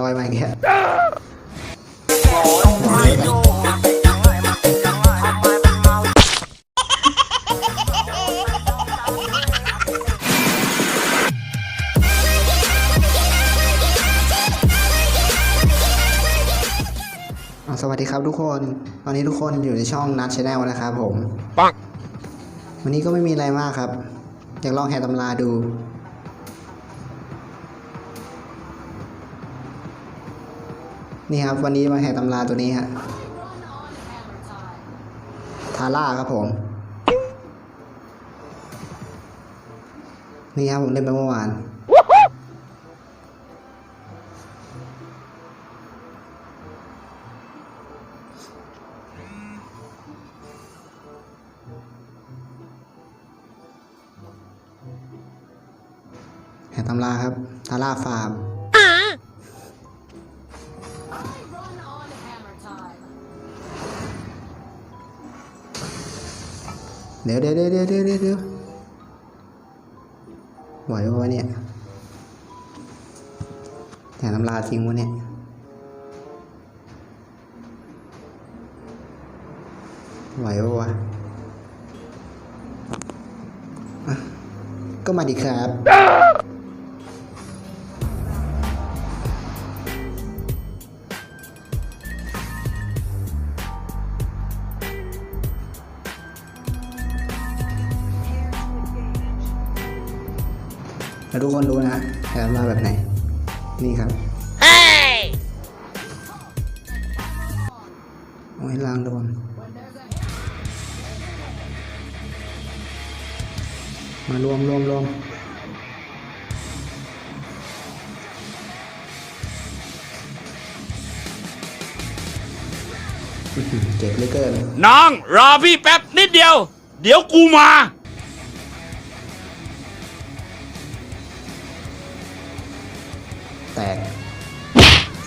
ลอยมาอย่างเงี้ยอะสวัสดีครับทุกคน ตอนนี้ทุกคนอยู่ในช่องนัดชาแนลนะครับผม ปังวันนี้ก็ไม่มีอะไรมากครับ อยากลองแหกตำราดู นี่ครับ วันนี้มาแหกตำราตัวนี้ฮะทาร่าครับผม นี่ครับผมเล่นไปเมื่อวานแหกตำราครับทาร่าฟาร์ม ดี๋ยวเดี๋ยวเดี๋ยวเดี๋ยวเดี๋ยวเดี๋ยวไหวปะวะเนี่ยแต่น้ำลาจริงวะเนี่ยไหวปะวะอะก็มาดีครับ แล้วทุกคนรู้นะแอบมาแบบไหน นี่ครับโอ้ยลางโดนมารวมรวมรวมอื้อหือเจ็บเหลือเกิน น้อง รอพี่แป๊บนิดเดียว เดี๋ยวกูมา ตก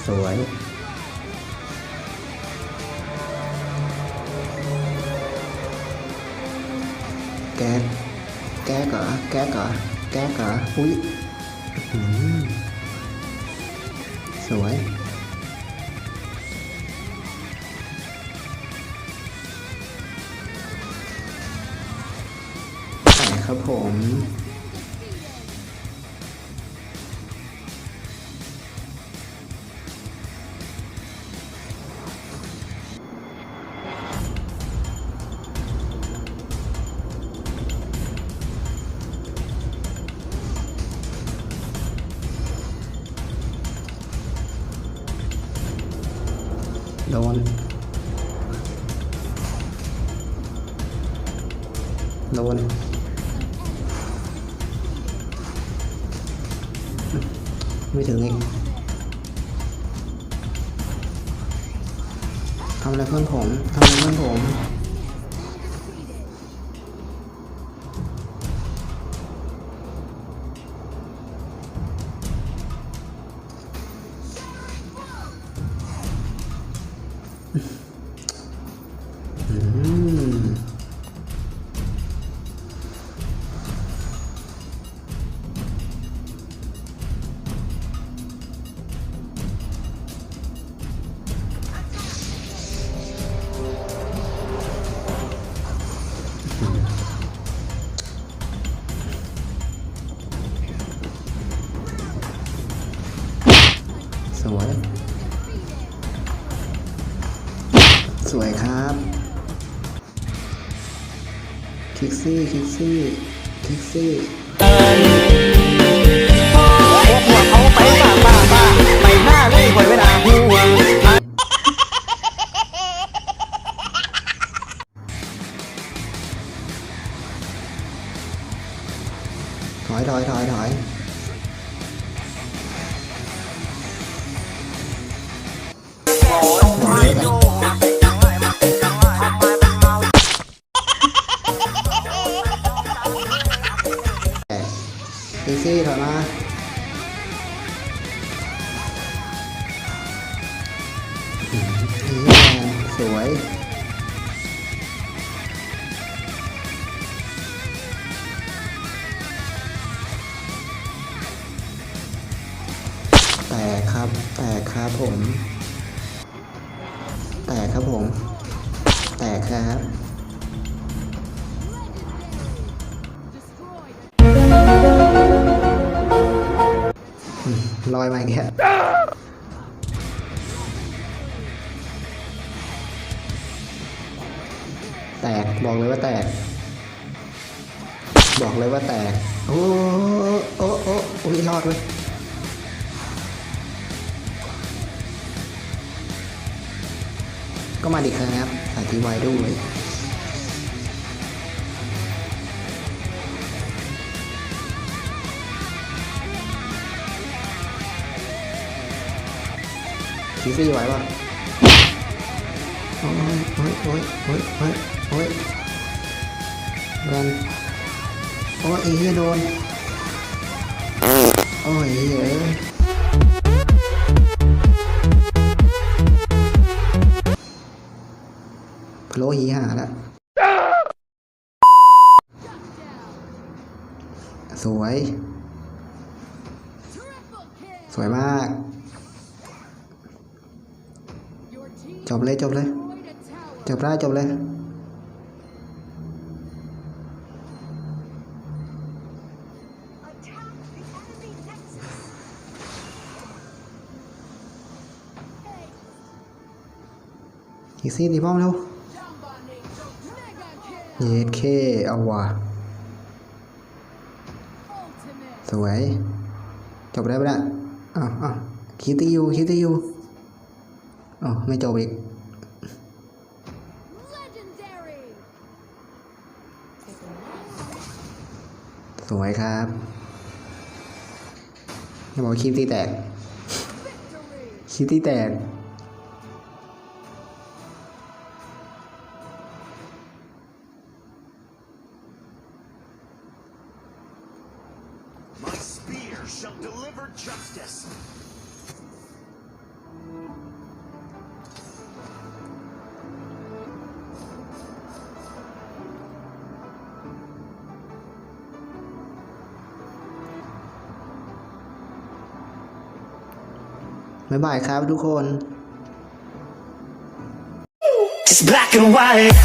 สวย แก๊กแก๊กเหรอแก๊กเหรอแก๊กเหรออุ้ยสวยแตกครับผม โดน โดน ไม่ถึงอีกทำอะไรเพื่อนผม ทำอะไรเพื่อนผม ครับคิกซี่ คลิกซี่ คลิกซี่หัวเขาไปบ้าบ้าบ้าไปหน้าเลยหวยเวลาหัวถอยถอยถอยถอย ซี่ถอยมาอืมนี่แรงสวยแตแตกครับ แตกครับผม แตกครับผม แตกครับ ลอยมาอีกแล้วแตกบอกเลยว่าแตก บอกเลยว่าแตก โอ้โอ้โอ้โอ้ยรอดเว้ยก็มาดิครับสายทีไวด้วย คีซี่ไหวป่ะโอ้ยโอ้ยโอ้ยโอ้ยโอ้ยโอ้ยรันโอ้ยไอ้เหี้ยโดนโอ้ยเหี้ยเอ้ยพะโลหีหาล้วสวย สวยมาก จบเลยจบเลยจบได้จบเลยอีกซี่ตีป้อมเร็วเย็ดเคเอาว่ะสวย จบได้ปะเนี่ยอ้าวอ้าวคิดตีอยู่คิดตีอยู่ อ๋อไม่จบอีกสวยครับจะบอกว่าคิดตีแตกคิดตีแตก บ๊ายบายครับทุกคน It's black and white